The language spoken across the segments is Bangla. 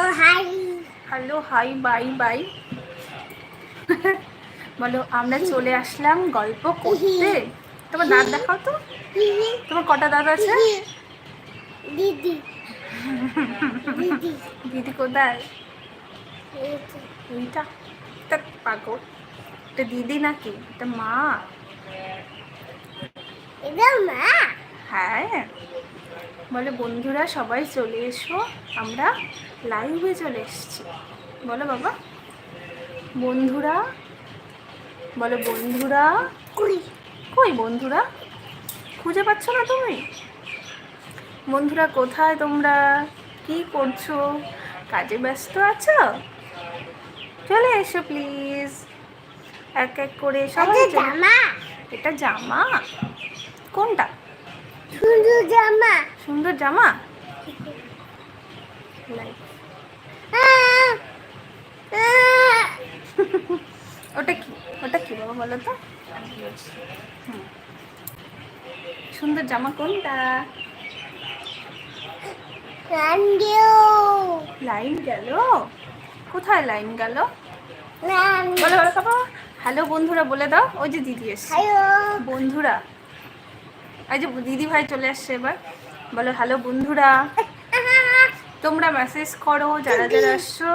Hello hi hello hi bye bye বলো আমরা চলে আসলাম গল্প করতে। তোমার দাঁত দেখাও তো। তোমার কটা দাঁত আছে? দিদি। দিদি কোথায়? এইটা। এটা পাগল। এটা দিদি নাকি? এটা মা। এটা মা? হ্যাঁ। বলে বন্ধুরা সবাই চলে এসো। আমরা লাইভে চলে এসছি। বলো বাবা। বন্ধুরা বলো বন্ধুরা কুড়ি কই বন্ধুরা? খুঁজে পাচ্ছ না তুমি? বন্ধুরা কোথায় তোমরা? কি করছ? কাজে ব্যস্ত আছো? চলে এসো প্লিজ এক এক করে সবাই জামা। এটা জামা। কোনটা? জামা। সুন্দর জামা? ওটা কি? ওটা কি বাবা বলো তো। সুন্দর জামা কোনটা? লাইন গেল? কোথায় লাইন গেল? বলো বলো বাবা। হ্যালো বন্ধুরা বলে দাও। ওই যে দিদি এসছে। বন্ধুরা। এই যে দিদি ভাই চলে আসছে এবার। বলো হ্যালো বন্ধুরা তোমরা মেসেজ করো যারা যারা আসছো।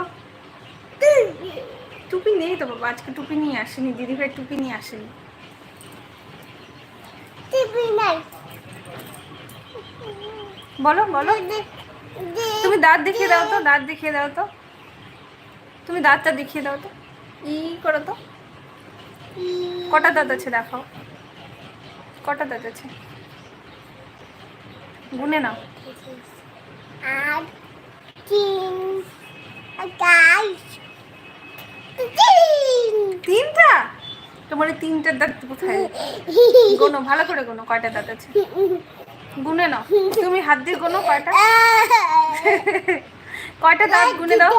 টুপি নেই তো বাবা আজকে টুপি নিয়ে আসেনি দিদি ভাই টুপি নিয়ে আসেনি। বলো বলো। তুমি দাঁত দেখিয়ে দাও তো দাঁত দেখিয়ে দাও তো। তুমি দাঁতটা দেখিয়ে দাও তো। ই করো তো। কটা দাঁত আছে দেখাও। কটা দাঁত আছে? গুনে নাও আর তিন। তিনটা? তোমার তিনটা দাঁত কোথায়? গোনো ভালো করে গোনো কয়টা দাঁত আছে? গুনে নাও। তুমি হাত দিয়ে গোনো কয়টা? কয়টা দাঁত গুনে দাও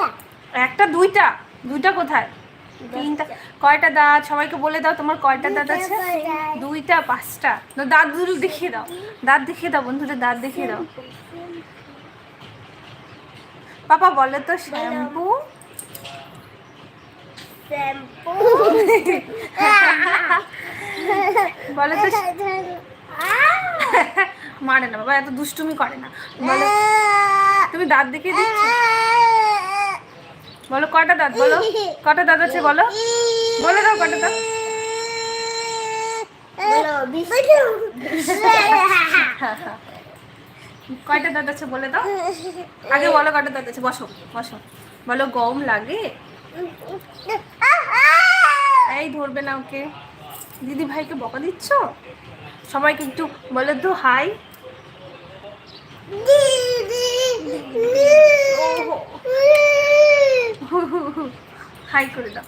একটা দুইটা। দুইটা কোথায়? তিনটা কয়টা দাঁত? সবাইকে বলে দাও তোমার কয়টা দাঁত আছে। দুইটা পাঁচটা। দাঁত দুটো দেখিয়ে দাও। দাঁত দেখিয়ে দাও বন্ধুদের দাঁত দেখিয়ে দাও। পাপা বলে তো শ্যাম্পু? বলে তো মারে না বাবা এত দুষ্টুমি করে না। বলে। তুমি দাঁত দেখিয়ে দিচ্ছ? বলো কটা দাঁত বলো? কটা দাঁত আছে বলো? বলে দাও কটা দাঁত। কয়টা দাঁত আছে বলে দাও? আগে বলো কটা দাঁত আছে। বসো বসো। বলো গম লাগে? এই ধরবে না ওকে। দিদি ভাইকে বকা দিচ্ছ? সবাইকে একটু বলে তো হাই। হাই করে দাও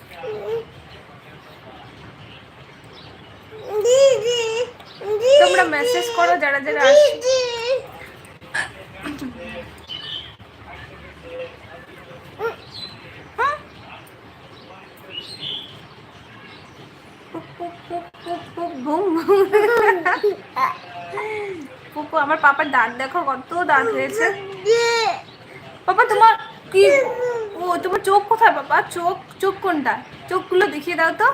তোমরা মেসেজ করো যারা যারা আসছে হ্যাঁ? পুপ, আমার পাপার দাঁত দেখো কত দাঁত হয়েছে। পাপা তোমার কি তোমার চোখ কোথায় বাবা? চোখ চোখ কোনটা? চোখগুলো দেখিয়ে দাও তো।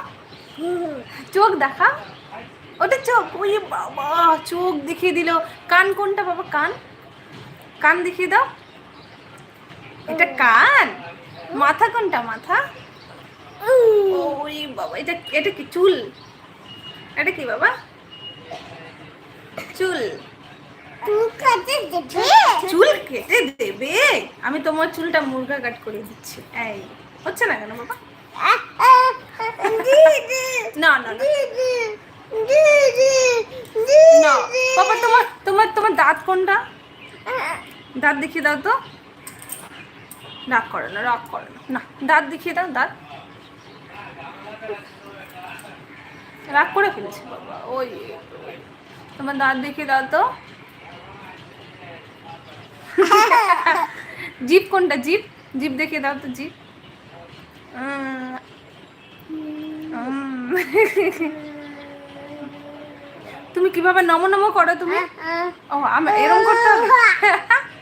চোখ দেখা। ওটা চোখ ওই বাবা চোখ দেখিয়ে দিল। কান কোনটা বাবা? কান। কান দেখিয়ে দাও। এটা কান? মাথা কোনটা? মাথা? ওই বাবা এটা এটা কি চুল? এটা কি বাবা? চুল। চুল কেটে দেবে? আমি তোমার চুলটা মুরগা কাট করে দিচ্ছি। এই, হচ্ছে না কেন বাবা? না না বাবা, তোমার তোমার তোমার দাঁত কোনটা? দাঁত দেখিয়ে দাও তো। রাগ করে না, রাগ করে না। না, দাঁত দেখিয়ে দাও, দাঁত। রাগ করে ফেলছে বাবা ওই। তোমার দাঁত দেখিয়ে দাও তো। জিপ কোনটা? জিপ? জিপ দেখিয়ে দাও তো জিপ। তুমি কীভাবে নমো নমো করো তুমি? ও আমি এরকম করতে হবে?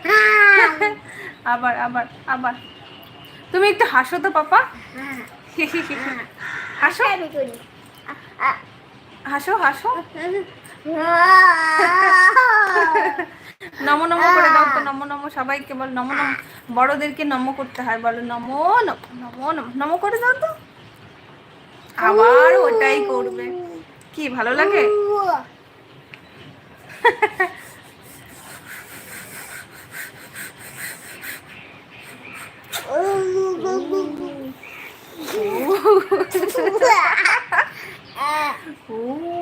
আবার আবার আবার। তুমি একটু হাসো তো পাপা। হাসো। হাসো হাসো। নমো নমো করে দাও তো নমো নমো সবাইকে বল নমো নমো। বড়দেরকে নমো করতে হয় বলো নমো নমো নমো নমো নমো করে দাও তো। আবার ওটাই করবে। কি ভালো লাগে? ও।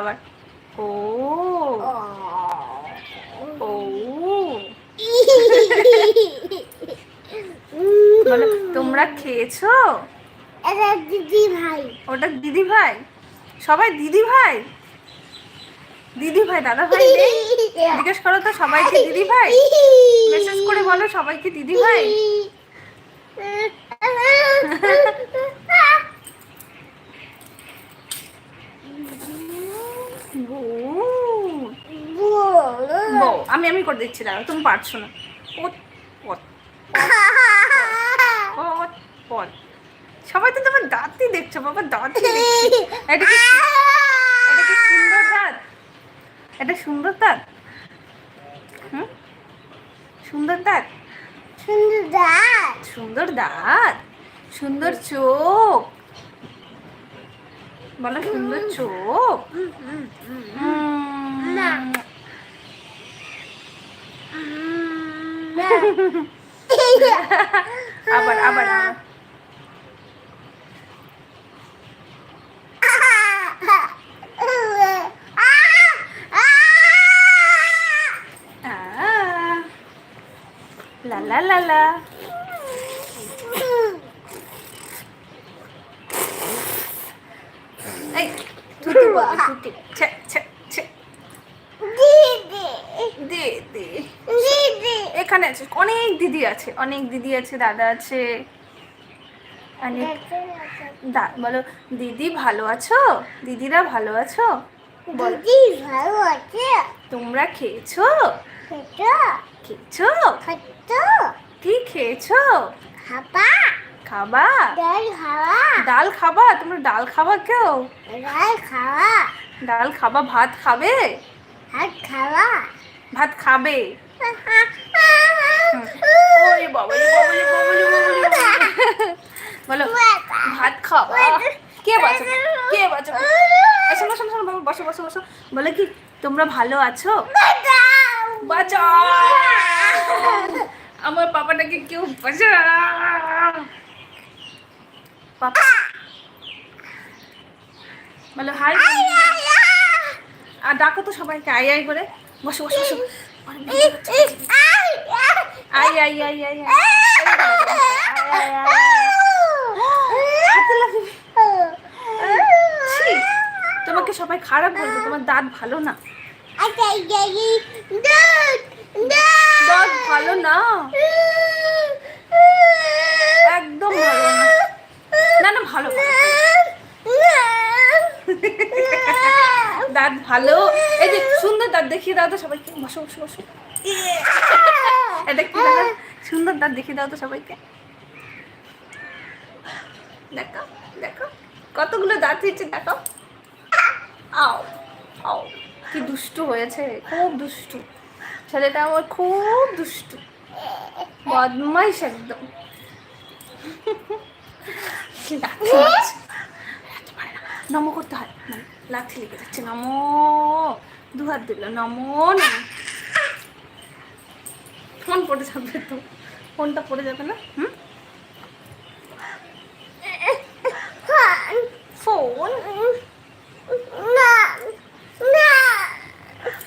আবার। ও। ও। বলো তোমরা খেয়েছো? এটা দিদি ভাই। ওটা দিদি ভাই? সবাই দিদি ভাই? দিদি ভাই দাদা ভাই জিজ্ঞেস করো তো সবাইকে দিদি ভাই? মেসেজ করে বলো সবাইকে দিদি ভাই? আমি আমি করে দিচ্ছি দাঁড়াও তুমি পারছ না। পট পট পট সবাই তো তোমার দাঁতই দেখছ বাবা দাঁতই এটা কি এটা কি সুন্দর দাঁত? এটা সুন্দর দাঁত? হুম? সুন্দর দাঁত? সুন্দর দাঁত। সুন্দর দাঁত? সুন্দর চোখ? বলো সুন্দর চোখ। আবার আবার আবার। ছে ছে ছে। দিদি। এখানে আছে। অনেক দিদি আছে। অনেক দিদি আছে দাদা আছে। অনেক দা বলো দিদি ভালো আছো? দিদিরা ভালো আছো? দিদি ভালো আছে। তোমরা খেয়েছো? খেতো খেয়েছো? কি খেয়েছো? খাবা? খাবা? ডাল খাওয়া ডাল খাবা? তোমরা ডাল খাবা কেউ? ডাল খাওয়া ডাল খাবা ভাত খাবে? হাত খাওয়া ভাত খাবে? ওরে বাবারে। বলো ভাত খাবা কে বাঁচো কে বাঁচো শোনো শোনো শোনো বাবা, বসো বসো বসো। বলে কি তোমরা ভালো আছো? বাঁচাও। আমার পাপাটাকে কেউ বাঁচাও। পাপা। বলো হাই আর ডাকো তো সবাইকে আই আই করে। বসো বসো বসো। আই আই আই আই তোমাকে সবাই খারাপ বলবে তোমার দাঁত ভালো না। দাঁত ভালো না। একদম ভালো না। ভালো। দাঁত ভালো। এই যে সুন্দর দাঁত দেখিয়ে দাও তো সবাইকে। বসো বসো বসো। এটা কি দাদা? সুন্দর দাঁত দেখিয়ে দাও তো সবাইকে। দেখো দেখো। কতগুলো দাঁত হয়েছে দেখো। আও আও। কি দুষ্টু হয়েছে খুব দুষ্টু। ছেলেটা আমার খুব দুষ্টু। বদমাইশ একদম লাঠি মারছে। লাঠি মারে না। নমো করতে হয়। মানে লাঠি লেগে যাচ্ছে। নমো। দু হাত দিল। নমো নমো। ফোন পড়ে যাবে তো। ফোনটা পড়ে যাবে না? হুম? ফোন?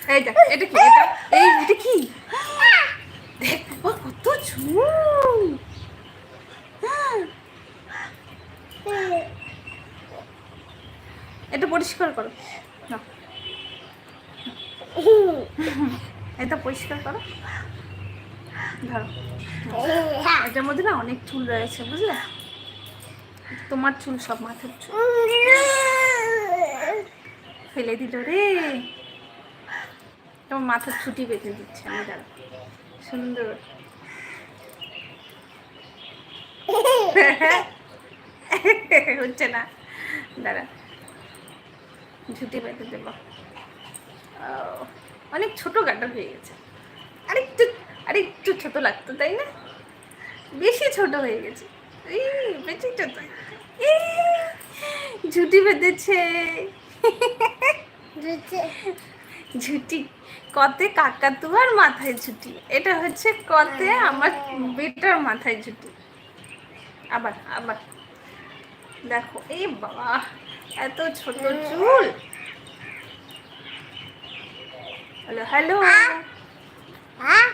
দেখ এটা কি? এটা এই এটা কি? দেখ কত ঝুম এটা পরিষ্কার করো। এটা পরিষ্কার করো। ধরো। এটার মধ্যে না অনেক চুল রয়েছে, বুঝলে? তোমার চুল সব মাথার চুল। ফেলে দিল রে। তোমার মাথার ছুটি বেঁধে দিচ্ছে আমি দাঁড়া সুন্দর। হচ্ছে না। দাঁড়া। ঝুটি বেঁধে দেবো। অনেক ছোট গাটা হয়ে গেছে। আরেকটু আরেকটু ছোট লাগতো তাই না? বেশি ছোট হয়ে গেছে। এই বেশি ছোট ঝুটি বেঁধেছে। ঝুটি। কতে কাকাতুয়ার মাথায় ঝুটি। এটা হচ্ছে কতে আমার বেটার মাথায় ঝুটি। আবার আবার। দেখো এই বাবা এত ছোট চুল। Hello hello. হ্যাঁ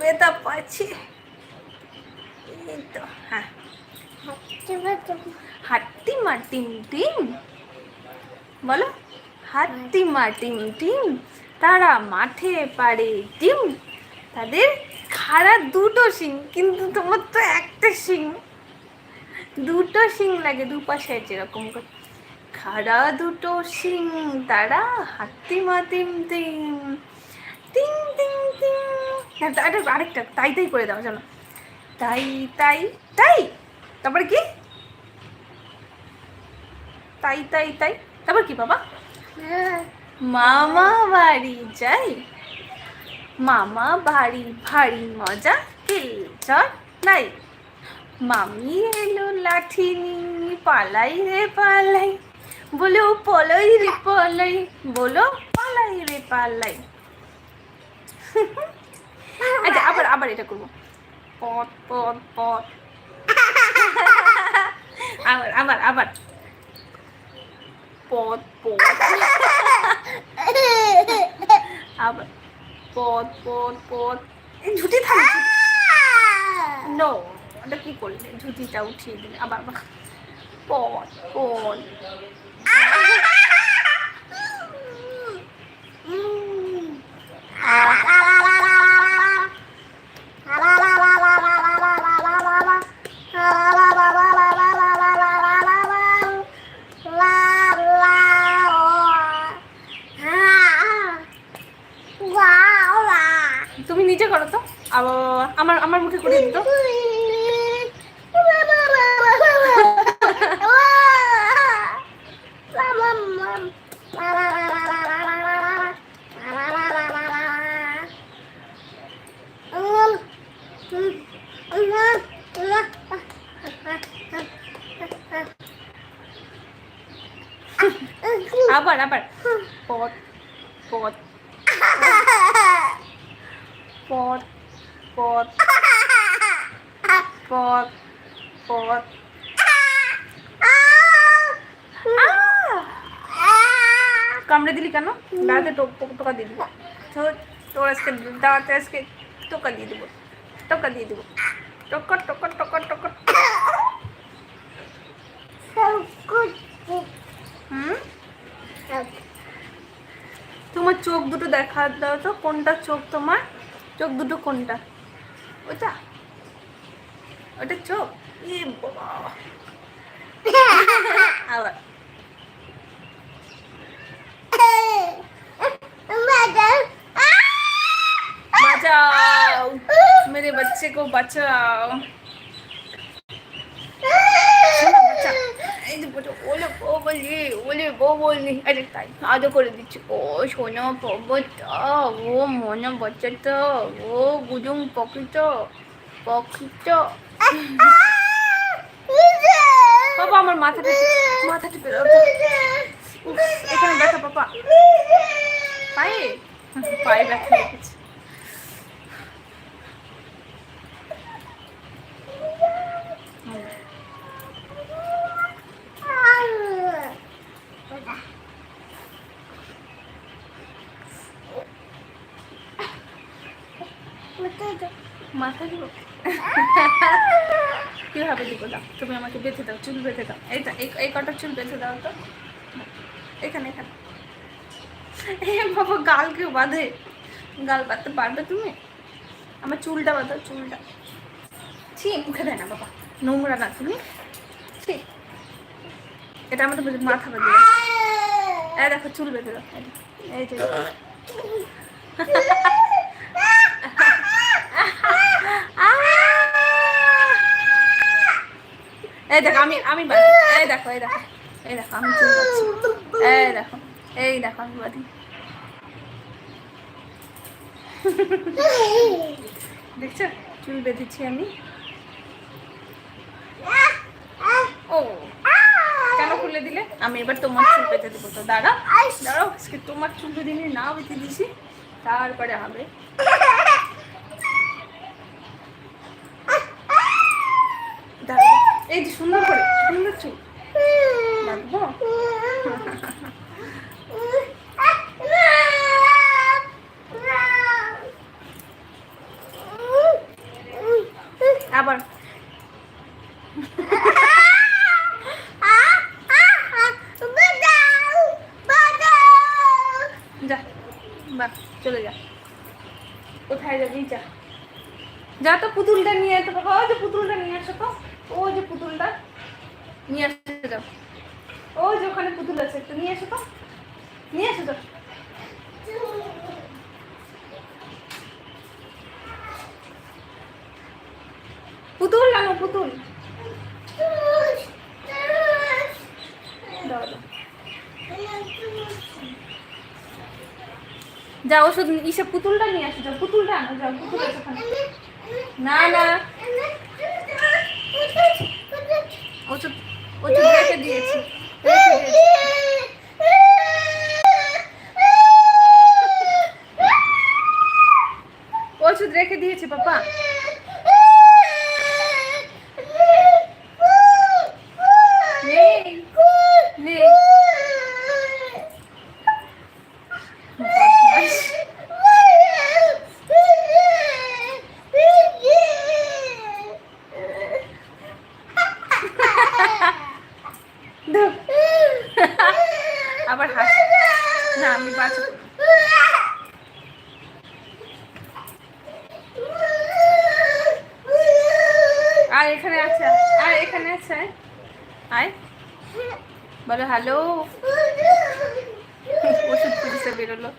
বেতা পাচ্ছি। এই তো হ্যাঁ। হাট্টি মা টিম। বলো হাট্টি মা টিম টিম। তারা মাঠে পারে টিম। তাদের খাড়া দুটো শিং কিন্তু তোমার তো একটা শিং। দুটো শিং লাগে দুপাশে যেরকম করে। খাড়া দুটো শিং তারা হাট্টি মা টিম টিম টিং টিং টিং হ্যাঁ, তা- আরে- আরেকটা তাই তাই করে দাও জানো তাই তাই তাই। তারপরে কি? তাই তাই তাই। তারপর কি বাবা? মামা বাড়ি যাই। মামা বাড়ি ভারী মজা চট নাই। মামি এলো লাঠি নিয়ে পালাই রে পালাই। বলো পলাই রে পালাই বলো পালাই রে পালাই। আচ্ছা আবার আবার এটা করব। পথ পথ পথ আবার আবার আবার। পথ পথ আবার। পথ পথ পথ ঝুটি থাক নো ওটা কী করলে? ধুতিটা উঠিয়ে দিলে। আবার আবার। পথ পথ তুমি নিজে করো তো আবার আমার আমার মুখে করে দিত আবার আবার পথ পথ পথ পথ পথ পথ কামড়ে দিলি কেন দাঁড়াতে টোকা দিয়ে দিবো তো তোর আজকে দাঁড়াতে আজকে টোকা দিয়ে দেবো টোকা দিয়ে দেবো টকর টকর চোখ দুটো দেখা দাও তো কোনটা চোখ তোমার চোখ দুটো কোনটা ওটা ওটা চোখ ই বাবা আবার बचाओ मेरे बच्चे को बचाओ ওলে বউ বলি ওলে বউ বলি আরে তাই আদৌ করে দিচ্ছি। ও সোনা পর্বতটা ও মনা বাচ্চাটা ও গুজুং পকিটা পকিটা বাবা আমার মাথাটা মাথা টিপে দাও তো। উফ, এখানে ব্যথা বাবা। পায়ে? পায়ে ব্যথা লেগেছে। মাথা দিব? কীভাবে দিব দাও? তুমি আমাকে বেঁধে দাও, চুল বেঁধে দাও। এইটা এই কটা চুল বেঁধে দাও তো। এখানে এখানে। এ বাবা, গাল কেউ বাঁধে? গাল বাঁধতে পারবে তুমি? আমার চুলটা বাঁধো চুলটা। ছি, মুখে দেয় না বাবা। নোংরা না, তুমি? ছি। এটা আমাদের মাথা বাঁধে। এই দেখো, চুল বেঁধে দাও। এই যে। এই দেখো, আমি আমি বাঁধি এই দেখো এই দেখো এই দেখো, আমি চুল বাঁধছি। এই দেখো এই দেখো, আমি বাঁধি দেখছ? চুল বেঁধেছি আমি। ও, কেন খুলে দিলে? আমি এবার তোমার চুল বেঁধে দেবো। তো দাঁড়া দাঁড়াও তোমার চুল যদি আমি না বেঁধে দিছি, তারপরে হবে। এই যে সুন্দর করে সুন্দর চুল বাঁধবো আবার যা বা চলে যা কোথায় যাবি যা যা তো পুতুলটা নিয়ে তো বাবা ওই যে পুতুলটা নিয়ে আসো তো ওই যে পুতুলটা নিয়ে আসতে যাও ওই যে ওখানে পুতুল পুতুল আনো পুতুল। যা ওষুধ ইসে পুতুলটা নিয়ে আসো যাও পুতুলটা আনো যাও পুতুল না না ওষুধ ওষুধ দিয়েছি ওষুধ রেখে দিয়েছি পাপা নেই নেই বদমাশ। দাও। আবার হাস না আমি বাঁচব আর এখানে আছে। আর এখানে আছে। আয়। বলো হ্যালো ওষুধ খুঁজতে বেরোলো।